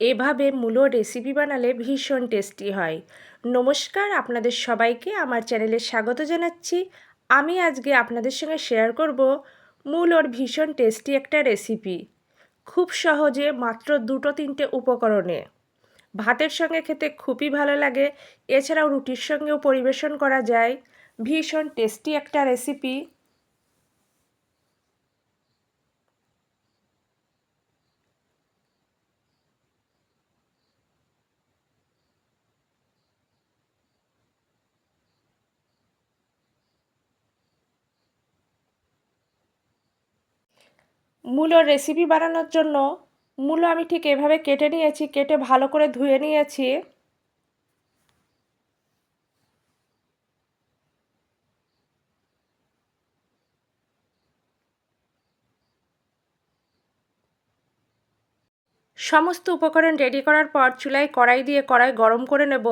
এভাবে মূলো রেসিপি বানালে ভীষণ টেস্টি হয়। নমস্কার আপনাদের সবাইকে, আমার চ্যানেলে স্বাগত জানাচ্ছি। আমি আজকে আপনাদের সঙ্গে শেয়ার করব মূলোর ভীষণ টেস্টি একটা রেসিপি খুব সহজে মাত্র দুটো তিনটে উপকরণে। ভাতের সঙ্গে খেতে খুবই ভালো লাগে, এছাড়াও রুটির সঙ্গেও পরিবেশন করা যায়। ভীষণ টেস্টি একটা রেসিপি মূলোর রেসিপি বানানোর জন্য মূলো আমি ঠিক এভাবে কেটে নিয়েছি, কেটে ভালো করে ধুয়ে নিয়েছি। সমস্ত উপকরণ রেডি করার পর চুলায় কড়াই দিয়ে কড়াই গরম করে নেব।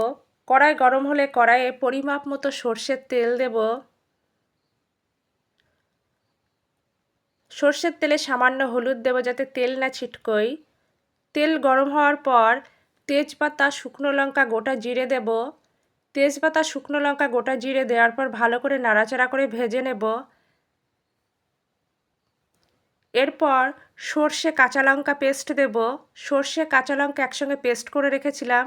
কড়াই গরম হলে কড়াইয়ে পরিমাপ মতো সর্ষের তেল দেব। সর্ষের তেলে সামান্য হলুদ দেবো যাতে তেল না ছিটকই তেল গরম হওয়ার পর তেজপাতা, শুকনো লঙ্কা, গোটা জিরে দেব। তেজপাতা, শুকনো লঙ্কা, গোটা জিরে দেওয়ার পর ভালো করে নাড়াচাড়া করে ভেজে নেব। এরপর সর্ষে কাঁচা লঙ্কা পেস্ট দেব। সর্ষে কাঁচা লঙ্কা একসঙ্গে পেস্ট করে রেখেছিলাম।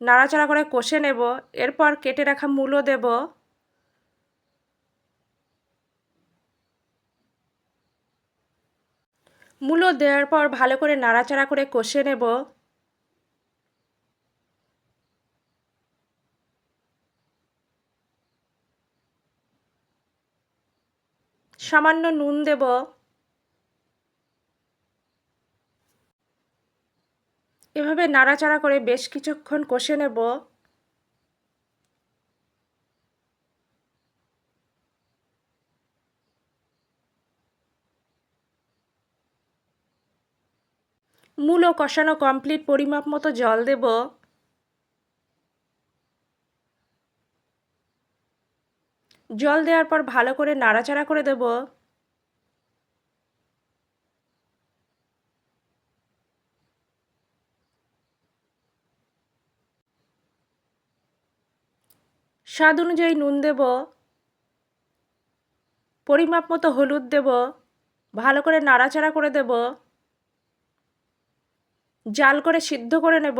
নাড়াচাড়া করে কষে নেব। এরপর কেটে রাখা মূলো দেব। মূলো দেওয়ার পর ভালো করে নাড়াচাড়া করে কষে নেব। সামান্য নুন দেব। এভাবে নাড়াচাড়া করে বেশ কিছুক্ষণ কষে নেব। মূলো কষানো কমপ্লিট পরিমাপ মতো জল দেব। জল দেওয়ার পর ভালো করে নাড়াচাড়া করে দেব। স্বাদ অনুযায়ী নুন দেব। পরিমাপ মতো হলুদ দেব। ভালো করে নাড়াচাড়া করে দেব। জাল করে সিদ্ধ করে নেব।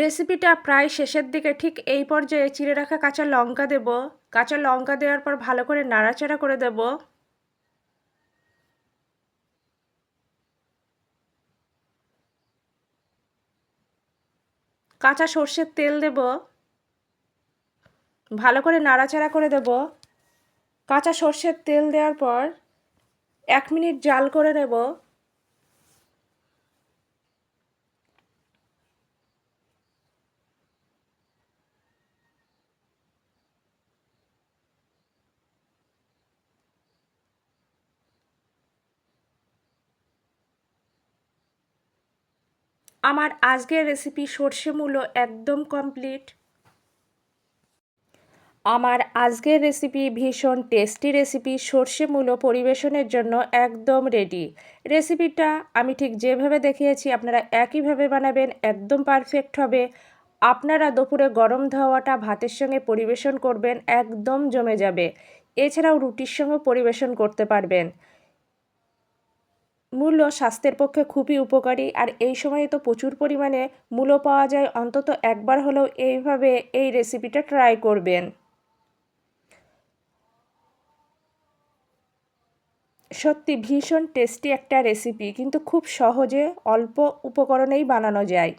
রেসিপিটা প্রায় শেষের দিকে ঠিক এই পর্যায়ে চিড়ে রাখা কাঁচা লঙ্কা দেব। কাঁচা লঙ্কা দেওয়ার পর ভালো করে নাড়াচাড়া করে দেব। কাঁচা সর্ষের তেল দেব। ভালো করে নাড়াচাড়া করে দেব। কাঁচা সর্ষের তেল দেওয়ার পর এক মিনিট জাল করে নেব। আমার আজকের রেসিপি সর্ষে মূলো একদম কমপ্লিট আমার আজকের রেসিপি ভীষণ টেস্টি রেসিপি সর্ষে মূলো পরিবেশনের জন্য একদম রেডি রেসিপিটা আমি ঠিক যেভাবে দেখিয়েছি, আপনারা একইভাবে বানাবেন, একদম পারফেক্ট হবে। আপনারা দুপুরে গরম ধাওয়াটা ভাতের সঙ্গে পরিবেশন করবেন, একদম জমে যাবে। এছাড়াও রুটির সঙ্গেও পরিবেশন করতে পারবেন। মূল্য স্বাস্থ্যের পক্ষে খুবই উপকারী, আর এই সময়ে তো প্রচুর পরিমাণে মূল্য পাওয়া যায়, অন্তত একবার হলেও এইভাবে এই রেসিপিটা ট্রাই করবেন। সত্যি ভীষণ টেস্টি একটা রেসিপি কিন্তু খুব সহজে অল্প উপকরণেই বানানো যায়।